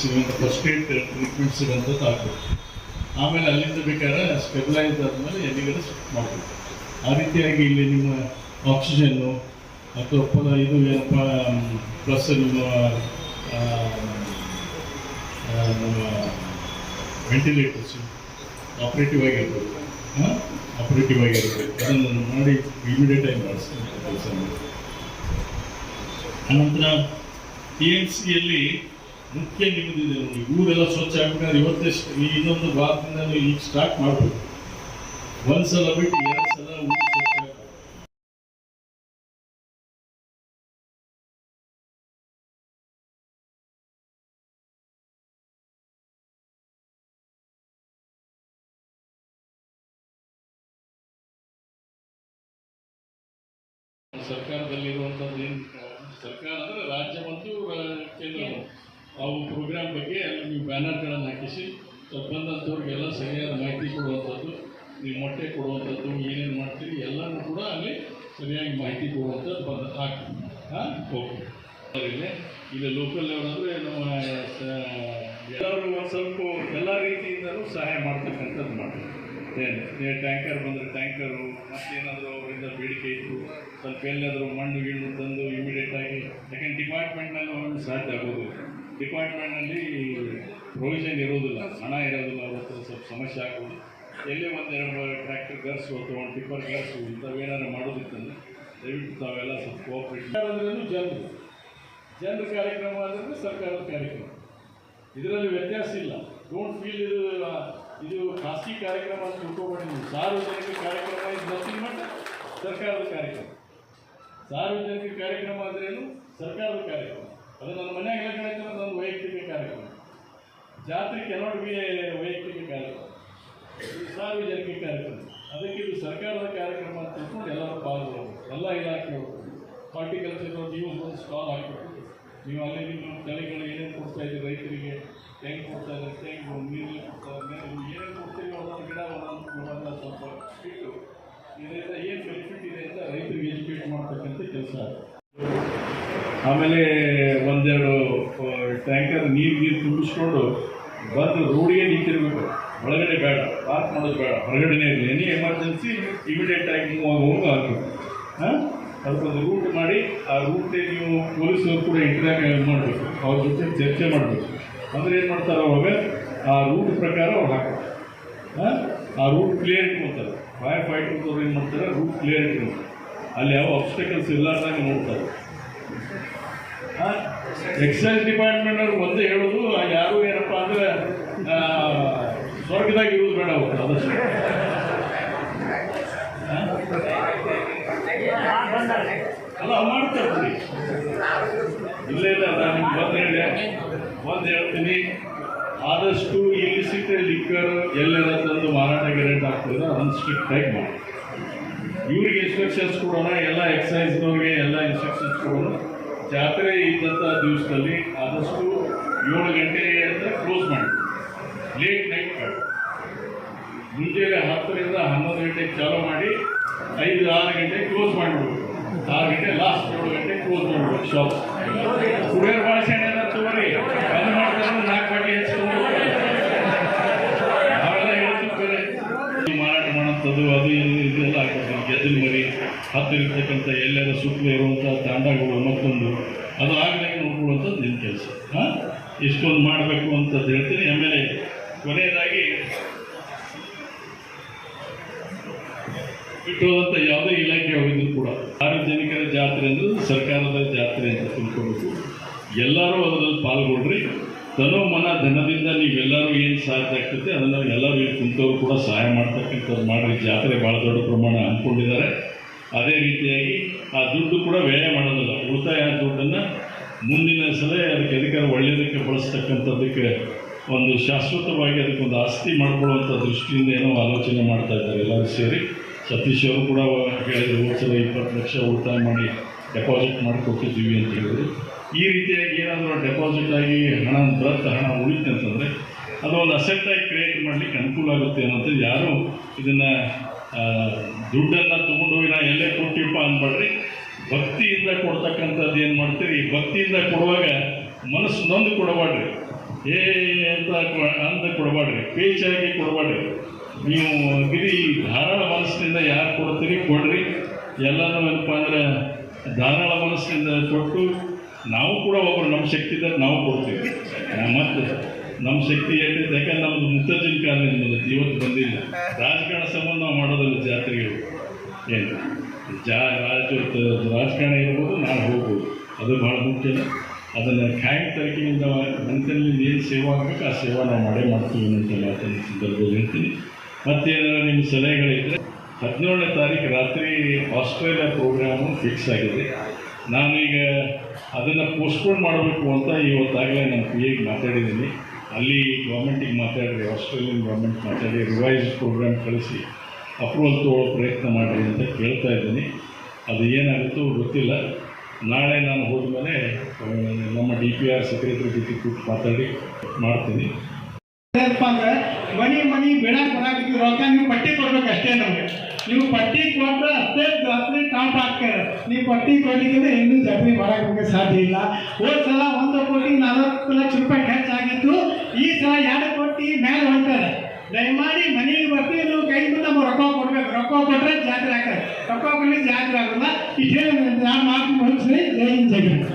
ಸಿಗುವಂಥ first aid treatment ಸಿಗುವಂಥದ್ದು ಆಗಬೇಕು ಆಮೇಲೆ ಅಲ್ಲಿಂದ ಬೇಕಾದ್ರೆ ಸ್ಟೆಬಿಲೈಸ್ ಆದಮೇಲೆ ಎಲ್ಲಿಗಾದ್ರೆ ಶಿಫ್ಟ್ ಮಾಡಬೇಕು ಆ ರೀತಿಯಾಗಿ ಇಲ್ಲಿ ನಿಮ್ಮ ಆಕ್ಸಿಜನ್ನು ಅಥವಾ ಪದ ಇದು ಏನಪ್ಪ ಪ್ಲಸ್ ನಿಮ್ಮ ನಮ್ಮ ವೆಂಟಿಲೇಟರ್ಸು ಆಪ್ರೇಟಿವ್ ಆಗಿರ್ಬೋದು. ಹಾಂ? ಆಪ್ರೇಟಿವ್ ಆಗಿರ್ಬೇಕು ಅದನ್ನು ಮಾಡಿ ಇಮಿಡಿಯೇಟ್ ಆಗಿ ಮಾಡಿಸ್ಕೊಂಡು ಕೆಲಸ ಮಾಡಿ. ಅನಂತರ ಟಿ ಎನ್ ಸಿಯಲ್ಲಿ ಮುಖ್ಯ ನಿಮ್ಮದಿದೆ ನೋಡಿ ಊರೆಲ್ಲ ಸ್ವಚ್ಛ ಆಗ್ಬೇಕಾದ್ರೆ ಇವತ್ತೇ ಈ ಇನ್ನೊಂದು ವಾರದಿಂದ ಈಗ ಸ್ಟಾರ್ಟ್ ಮಾಡಬೇಕು ಒಂದ್ಸಲ ಬಿಟ್ಟು ಎರಡು ಸಲ ಆಗ್ಬೇಕು ಸರ್ಕಾರದಲ್ಲಿರುವಂಥದ್ದು ಏನು? ಸರ್ಕಾರ ಅಂದ್ರೆ ರಾಜ್ಯ ಮತ್ತು ಕೇಂದ್ರ. ಅವು ಪ್ರೋಗ್ರಾಮ್ ಬಗ್ಗೆ ಎಲ್ಲ ನೀವು ಬ್ಯಾನರ್ಗಳನ್ನು ಹಾಕಿಸಿ ಸ್ವಲ್ಪ ಬಂದಂಥವ್ರಿಗೆಲ್ಲ ಸರಿಯಾದ ಮಾಹಿತಿ ಕೊಡುವಂಥದ್ದು ನೀವು ಮೊಟ್ಟೆ ಕೊಡುವಂಥದ್ದು ಏನೇನು ಮಾಡ್ತೀರಿ, ಎಲ್ಲನೂ ಕೂಡ ಅಲ್ಲಿ ಸರಿಯಾಗಿ ಮಾಹಿತಿ ಕೊಡುವಂಥದ್ದು ಬಂದ ಹಾಕಿ. ಹಾಂ? ಓಕೆ. ಇಲ್ಲಿ ಲೋಕಲ್ ಲೆವೆಲ್ ಅಂದರೆ ನಮ್ಮ ಎಲ್ಲರೂ ಒಂದು ಸ್ವಲ್ಪ ಎಲ್ಲ ರೀತಿಯಿಂದಲೂ ಸಹಾಯ ಮಾಡ್ತಕ್ಕಂಥದ್ದು ಮಾಡಿ ಏನು ಟ್ಯಾಂಕರ್ ಬಂದರೆ ಟ್ಯಾಂಕರು ಮತ್ತೇನಾದರೂ ಅವರಿಂದ ಬೇಡಿಕೆ ಇತ್ತು, ಸ್ವಲ್ಪ ಎಲ್ಲಾದರೂ ಮಣ್ಣು, ಗಿಣ್ಣು ತಂದು ಇಮಿಡಿಯೇಟ್ ಆಗಿ, ಯಾಕಂದ್ರೆ ಡಿಪಾರ್ಟ್ಮೆಂಟ್ನಲ್ಲಿ ಸಾಧ್ಯ ಆಗೋದು. ಡಿಪಾರ್ಟ್ಮೆಂಟ್ನಲ್ಲಿ ಪ್ರೊವಿಷನ್ ಇರೋದಿಲ್ಲ, ಹಣ ಇರೋದಿಲ್ಲ, ಅವತ್ತು ಸ್ವಲ್ಪ ಸಮಸ್ಯೆ ಆಗೋದು. ಎಲ್ಲೇ ಒಂದು ಎರಡು ಟ್ರ್ಯಾಕ್ಟರ್ ಗರ್ಸು ಅಥವಾ ಒಂದು ಟಿಪ್ಪರ್ ಗರ್ಸು ಇಂಥವೇನಾದ್ರು ಮಾಡೋದಿತ್ತಂದ್ರೆ ದಯವಿಟ್ಟು ತಾವೆಲ್ಲ ಸ್ವಲ್ಪ ಕೋಆಪ್ರೇಟ್ ಅಂದ್ರೂ ಜನರು. ಜನರ ಕಾರ್ಯಕ್ರಮ ಅಂದರೆ ಸರ್ಕಾರದ ಕಾರ್ಯಕ್ರಮ. ಇದರಲ್ಲಿ ವ್ಯತ್ಯಾಸ ಇಲ್ಲ. ಡೋಂಟ್ ಫೀಲ್ ಇದು ಇದು ಖಾಸಗಿ ಕಾರ್ಯಕ್ರಮ ಅಂತ ತಿಳ್ಕೊಬೇಡಿ. ಸಾರ್ವಜನಿಕ ಕಾರ್ಯಕ್ರಮ ಇದು ನಥಿಂಗ್ ಸರ್ಕಾರದ ಕಾರ್ಯಕ್ರಮ. ಸಾರ್ವಜನಿಕ ಕಾರ್ಯಕ್ರಮ ಅಂದ್ರೇನು ಸರ್ಕಾರದ ಕಾರ್ಯಕ್ರಮ. ಅದು ನನ್ನ ಮನೆಯಾಗ ಅಂದ್ರೆ ನನ್ನ ವೈಯಕ್ತಿಕ ಕಾರ್ಯಕ್ರಮ. ಜಾತ್ರೆ ಕೆನಾಟ್ ಬಿ ವೈಯಕ್ತಿಕ ಕಾರ್ಯಕ್ರಮ. ಸಾರ್ವಜನಿಕ ಕಾರ್ಯಕ್ರಮ. ಅದಕ್ಕೆ ಇದು ಸರ್ಕಾರದ ಕಾರ್ಯಕ್ರಮ ಅಂತ ತಿಳ್ಕೊಂಡು ಎಲ್ಲರೂ ಪಾಲ್ಗೊಳ್ಳಬೇಕು ಎಲ್ಲ ಇಲಾಖೆಯವರು. ಹಾರ್ಟಿಕಲ್ಚರ್ ನೀವು ಒಂದು ಸ್ಟಾಲ್ ಹಾಕಬೇಕು ನೀವು ಅಲ್ಲಿ ನಿಮ್ಮ ತಳಿಗಳು ಏನೇನು ಕೊಡ್ತಾ ಇದ್ದೀವಿ ರೈತರಿಗೆ, ಹೆಂಗೆ ಕೊಡ್ತಾ ಇದ್ದಾರೆ, ಹೆಂಗೆ ನೀರು ಕೊಡ್ತಾ ಏನೇನು ಕೊಡ್ತೀವಿ ಒಂದೊಂದು ಗಿಡ, ಒಂದೊಂದು ಸ್ವಲ್ಪ ಇಟ್ಟು ಇದರಿಂದ ಏನು ಬೆನಿಫಿಟ್ ಇದೆ ಅಂತ ರೈತರಿಗೆ ಎಜುಕೇಟ್ ಮಾಡ್ತಕ್ಕಂಥ ಕೆಲಸ ಆಮೇಲೆ ಒಂದೆರಡು ಟ್ಯಾಂಕರ್ ನೀರು ನೀರು ತುಂಬಿಸ್ಕೊಂಡು ಬಂದು ರೋಡಿಗೆ ನಿಂತಿರ್ಬೇಕು. ಒಳಗಡೆ ಬೇಡ ಪಾರ್ಕ್ ಮಾಡೋದು ಬೇಡ, ಹೊರಗಡೆನೇ ಇರಲಿ. ಎನಿ ಎಮರ್ಜೆನ್ಸಿ ಇಮಿಡಿಯೇಟ್ ಆಗಿ ಮೂವ್ ಆಗುವಾಗ ಆಗಬೇಕು ಹಾಂ? ಅದಕ್ಕೊಂದು ರೂಟ್ ಮಾಡಿ, ಆ ರೂಟ್ಗೆ ನೀವು ಪೊಲೀಸರು ಕೂಡ ಇಂಟ್ರಾಕ್ಟ್ ಮಾಡಬೇಕು. ಅವ್ರ ಜೊತೆ ಚರ್ಚೆ ಮಾಡಬೇಕು. ಅಂದರೆ ಏನು ಮಾಡ್ತಾರೆ ಅವಾಗ? ಆ ರೂಟ್ ಪ್ರಕಾರ ಅವ್ರು ಹಾಕ್ತಾರೆ ಹಾಂ? ಆ ರೂಟ್ ಕ್ಲಿಯರ್ ಇಟ್ಕೊತಾರೆ. ಫೈರ್ ಫೈಟರ್ಸ್ ಅವ್ರು ಏನು ಮಾಡ್ತಾರೆ? ರೂಟ್ ಕ್ಲಿಯರ್ ಇಟ್ಕೊತಾರೆ. ಅಲ್ಲಿ ಯಾವ ಅಬ್ಸ್ಟಕಲ್ಸ್ ಇಲ್ಲಾರ್ದಂಗೆ ನೋಡ್ತಾರೆ. ಎಕ್ಸೈಸ್ ಡಿಪಾರ್ಟ್ಮೆಂಟ್ ಅವ್ರು ಒಂದೇ ಹೇಳೋದು ಯಾರು ಏನಪ್ಪ ಅಂದ್ರೆ ಸ್ವರ್ಗದಾಗ ಇರೋದು ಬೇಡ ಅವರು, ಆದಷ್ಟು. ಆ? ಅಲ್ಲ ಮಾಡ್ತಾರೆ ಇಲ್ಲ ಇಲ್ಲ ನಾನು ಬಂದು ಹೇಳಿ. ಒಂದು ಹೇಳ್ತೀನಿ. ಆದಷ್ಟು ಇಲ್ಲಿ ಸಿಕ್ಕ ಲಿಕ್ಕರ್ ಎಲ್ಲೆಲ್ಲ ತಂದು ಮಾರಾಟ ಗಿರಾಟ ಆಗ್ತದೆ ಅದನ್ನು ಸ್ಟ್ರಿಕ್ಟ್ ಆಗಿ ಮಾಡಿ. ಇವ್ರಿಗೆ ಇನ್ಸ್ಟ್ರಕ್ಷನ್ಸ್ ಕೊಡೋಣ, ಎಲ್ಲ ಎಕ್ಸೈಸ್ನವ್ರಿಗೆ ಎಲ್ಲ ಇನ್ಸ್ಟ್ರಕ್ಷನ್ಸ್ ಕೊಡೋಣ. ಜಾತ್ರೆ ಇದ್ದಂಥ ದಿವಸದಲ್ಲಿ ಆದಷ್ಟು ಏಳು ಗಂಟೆ ಅಂದರೆ ಕ್ಲೋಸ್ ಮಾಡಿ ಲೇಟ್ ನೈಟ್ ಮಾಡಿ ಮುಂಜಾನೆ ಹತ್ತರಿಂದ ಹನ್ನೊಂದು ಗಂಟೆಗೆ ಚಾಲೂ ಮಾಡಿ ಐದು, ಆರು ಗಂಟೆಗೆ ಕ್ಲೋಸ್ ಮಾಡಿಬಿಡ್ಬೇಕು. ಆರು ಗಂಟೆ ಲಾಸ್ಟ್ ಏಳು ಗಂಟೆಗೆ ಕ್ಲೋಸ್ ಮಾಡಿಬಿಡ್ಬೇಕು ಶಾಪ್ ಕುಡಿಯೋರು ಭಾಳ ಶಾಣೆ ಅದ ತಗೋರಿ ಬಂದ್ ಮಾಡ್ತಾರೆ ನಾಲ್ಕು ಬಾಟಿ ಹಚ್ಕೊಂಡು ನಾವೆಲ್ಲ ಹೇಳ್ತೀವಿ ಬೇರೆ ಈ ಮಾರಾಟ ಮಾಡೋಂಥದ್ದು ಅದು ಇದು ಇದೆಲ್ಲ ಆಗ್ತದೆ. ಗೆದ್ದಿನ ಮರಿ, ಹತ್ತಿರತಕ್ಕಂಥ ಎಲ್ಲರ ಸುತ್ತಲೂ ಇರುವಂಥ ತಾಂಡಗಳು ಮತ್ತೊಂದು. ಅದು ಆಗಲೇ ನೋಡ್ಕೊಳ್ಳುವಂಥದ್ದು ನಿಮ್ಮ ಕೆಲಸ. ಹಾಂ? ಇಷ್ಟೊಂದು ಮಾಡಬೇಕು ಅಂತ ಹೇಳ್ತೀನಿ. ಆಮೇಲೆ ಕೊನೆಯದಾಗಿ ಬಿಟ್ಟುವಂಥ ಯಾವುದೇ ಇಲಾಖೆ ಹೋಗಿದ್ರು ಕೂಡ ಸಾರ್ವಜನಿಕರ ಜಾತ್ರೆ ಅಂದರೆ ಸರ್ಕಾರದ ಜಾತ್ರೆ ಅಂತ ತಿಳ್ಕೊಬೇಕು ಎಲ್ಲರೂ ಅದರಲ್ಲಿ ಪಾಲ್ಗೊಳ್ರಿ. ತನೋ ಮನ ಧನದಿಂದ ನೀವೆಲ್ಲರೂ ಏನು ಸಾಧ್ಯ ಆಗ್ತದೆ ಅದನ್ನು ಎಲ್ಲರೂ ಇಲ್ಲಿ ಕುಂತವರು ಕೂಡ ಸಹಾಯ ಮಾಡ್ತಕ್ಕಂಥದ್ದು ಮಾಡಿ ಜಾತ್ರೆ ಭಾಳ ದೊಡ್ಡ ಪ್ರಮಾಣ ಹಮ್ಮಿಕೊಂಡಿದ್ದಾರೆ ಅದೇ ರೀತಿಯಾಗಿ ಆ ದುಡ್ಡು ಕೂಡ ವ್ಯಯ ಮಾಡೋದಿಲ್ಲ. ಉಳಿತಾಯ ದುಡ್ಡನ್ನು ಮುಂದಿನ ಸಲ ಅದಕ್ಕೆ ಅಧಿಕಾರ ಒಳ್ಳೆಯದಕ್ಕೆ ಬಳಸ್ತಕ್ಕಂಥದ್ದಕ್ಕೆ ಒಂದು ಶಾಶ್ವತವಾಗಿ ಅದಕ್ಕೊಂದು ಆಸ್ತಿ ಮಾಡ್ಕೊಳ್ಳುವಂಥ ದೃಷ್ಟಿಯಿಂದ ಏನೋ ಆಲೋಚನೆ ಮಾಡ್ತಾ ಇದ್ದಾರೆ ಎಲ್ಲರೂ ಸೇರಿ. ಸತೀಶ್ ಅವರು ಕೂಡ ಹೇಳಿದ್ರು ಸಲ ಇಪ್ಪತ್ತು ಲಕ್ಷ ಉಳಿತಾಯ ಮಾಡಿ ಡೆಪಾಸಿಟ್ ಮಾಡಿಕೊಟ್ಟಿದ್ದೀವಿ ಅಂತ ಹೇಳಿದ್ರು. ಈ ರೀತಿಯಾಗಿ ಏನಾದರೂ ಡೆಪಾಸಿಟ್ ಆಗಿ ಹಣ ಬೃಹತ್ ಹಣ ಉಳಿತು ಅಂತಂದರೆ ಅದು ಒಂದು ಅಸೆಟ್ ಆಗಿ ಕ್ರಿಯೇಟ್ ಮಾಡಲಿಕ್ಕೆ ಅನುಕೂಲ ಆಗುತ್ತೆ ಅನ್ನೋದು ಯಾರು ಇದನ್ನು ದುಡ್ಡನ್ನು ತೊಗೊಂಡೋಗಿ ನಾ ಎಲ್ಲೇ ಕೊಟ್ಟಿಪ್ಪ ಅನ್ಬೇಡ್ರಿ. ಭಕ್ತಿಯಿಂದ ಕೊಡ್ತಕ್ಕಂಥದ್ದು ಏನು ಮಾಡ್ತೀರಿ? ಭಕ್ತಿಯಿಂದ ಕೊಡುವಾಗ ಮನಸ್ಸು ನೊಂದು ಕೊಡಬೇಡ್ರಿ ಏ, ಅಂತ ಅಂದ ಕೊಡಬೇಡ್ರಿ ಪೇಚಾಗಿ ಕೊಡಬೇಡ್ರಿ ನೀವು ಗಿರಿ, ಧಾರಾಳ ಮನಸ್ಸಿನಿಂದ ಯಾರು ಕೊಡ್ತೀರಿ? ಕೊಡ್ರಿ. ಎಲ್ಲನೂ ಏನಪ್ಪ ಅಂದರೆ, ಧಾರಾಳ ಮನಸ್ಸಿನಿಂದ ಕೊಟ್ಟು ನಾವು ಕೂಡ ಒಬ್ಬರು ನಮ್ಮ ಶಕ್ತಿ ಇದ್ದರೆ ನಾವು ಕೊಡ್ತೀವಿ. ಮತ್ತು ನಮ್ಮ ಶಕ್ತಿ ಏನಿದೆ ಯಾಕಂದ್ರೆ ನಮ್ಮದು ಮುತ್ತಜ್ಜಿನ ಕಾಲದಿಂದ ಇವತ್ತು ಬಂದಿಲ್ಲ. ರಾಜಕಾರಣ ಸಂಬಂಧ ನಾವು ಮಾಡೋದಿಲ್ಲ ಜಾತ್ರೆಗಳು. ಏನು? ಜಾ ರಾಜ ರಾಜಕಾರಣ ಇರ್ಬೋದು ನಾನು ಹೋಗ್ಬೋದು. ಅದು ಭಾಳ ಮುಖ್ಯ. ಅದನ್ನು ಖಾಯಂ ತರಕಿನಿಂದ ಮನಸ್ಸಿನಲ್ಲಿ ಏನು ಸೇವೆ ಆಗಬೇಕು, ಆ ಸೇವಾ ನಾವು ಮಾಡೇ ಮಾಡ್ತೀವಿ ಅಂತ ಮಾತನ್ನು ಸಂದರ್ಭದಲ್ಲಿ ಹೇಳ್ತೀನಿ. ಮತ್ತೇನಾದ್ರು ನಿಮ್ಮ ಸಲಹೆಗಳಿದ್ದರೆ ಹದಿನೇಳನೇ ತಾರೀಕು ರಾತ್ರಿ ಆಸ್ಟ್ರೇಲಿಯಾ ಪ್ರೋಗ್ರಾಮು ಫಿಕ್ಸ್ ಆಗಿದೆ. ನಾನೀಗ ಅದನ್ನು ಪೋಸ್ಟ್ಪೋನ್ ಮಾಡಬೇಕು ಅಂತ ಇವತ್ತಾಗಲೇ ನಾನು ಪಿ ಎಗೆ ಮಾತಾಡಿದ್ದೀನಿ. ಅಲ್ಲಿ ಗೌರ್ಮೆಂಟಿಗೆ ಮಾತಾಡಿರಿ ಆಸ್ಟ್ರೇಲಿಯನ್ ಗೌರ್ಮೆಂಟ್ ಮಾತಾಡಿ ರಿವೈಸ್ ಪ್ರೋಗ್ರಾಮ್ ಕಳಿಸಿ ಅಪ್ರೂವಲ್ ತೊಗೊಳ್ಳೋ ಪ್ರಯತ್ನ ಮಾಡಿರಿ ಅಂತ ಕೇಳ್ತಾ ಇದ್ದೀನಿ. ಅದು ಏನಾಗುತ್ತೋ ಗೊತ್ತಿಲ್ಲ. ನಾಳೆ ನಾನು ಹೋದ ಮೇಲೆ ನಮ್ಮ ಡಿ ಪಿ ಆರ್ ಸೆಕ್ರೆಟರಿ ಜೊತೆ ಕೂತು ಮಾತಾಡಿ ಮಾಡ್ತೀನಿ. ಅಂದ್ರೆ, ಮನಿ ಮನಿ ಬೇಡ ನೀವು ಪಟ್ಟಿ ಅಷ್ಟೇ ನಮಗೆ. ನೀವು ಪಟ್ಟಿ ಕೊಟ್ಟರೆ ಅಷ್ಟೇ ಜಾತ್ರೆ ಟಾಪ್ ಹಾಕ್ತಾರೆ ನೀವು ಪಟ್ಟಿ ಕೊಡಲಿಕ್ಕೆ ಇನ್ನೂ ಜಾತ್ರೆ ಮಾಡಕ್ಕೆ ಸಾಧ್ಯ ಇಲ್ಲ. ಹೋದ್ ಸಲ ಒಂದು ಕೋಟಿ ನಲವತ್ತು ಲಕ್ಷ ರೂಪಾಯಿ ಖರ್ಚಾಗಿತ್ತು. ಈ ಸಲ ಎರಡು ಕೋಟಿ ಮೇಲೆ ಹೊಂಟಾರೆ ದಯಮಾಡಿ ಮನೆಗೆ ಬರ್ತೀವಿ ನೀವು ಕೈ ಮುಂದೆ ನಮ್ಗೆ ರೊಕ್ಕ ಕೊಡ್ಬೇಕು. ರೊಕ್ಕ ಕೊಟ್ಟರೆ ಜಾತ್ರೆ ಹಾಕ್ತಾರೆ ರೊಕ್ಕ ಕೊಡ್ಲಿಕ್ಕೆ ಜಾತ್ರೆ ಆಗೋಲ್ಲ. ಇಷ್ಟೇ ನಾನು ಮಾತು ಮುಗಿಸ್ರಿ ಜೈ ಜಗ ಜೈ.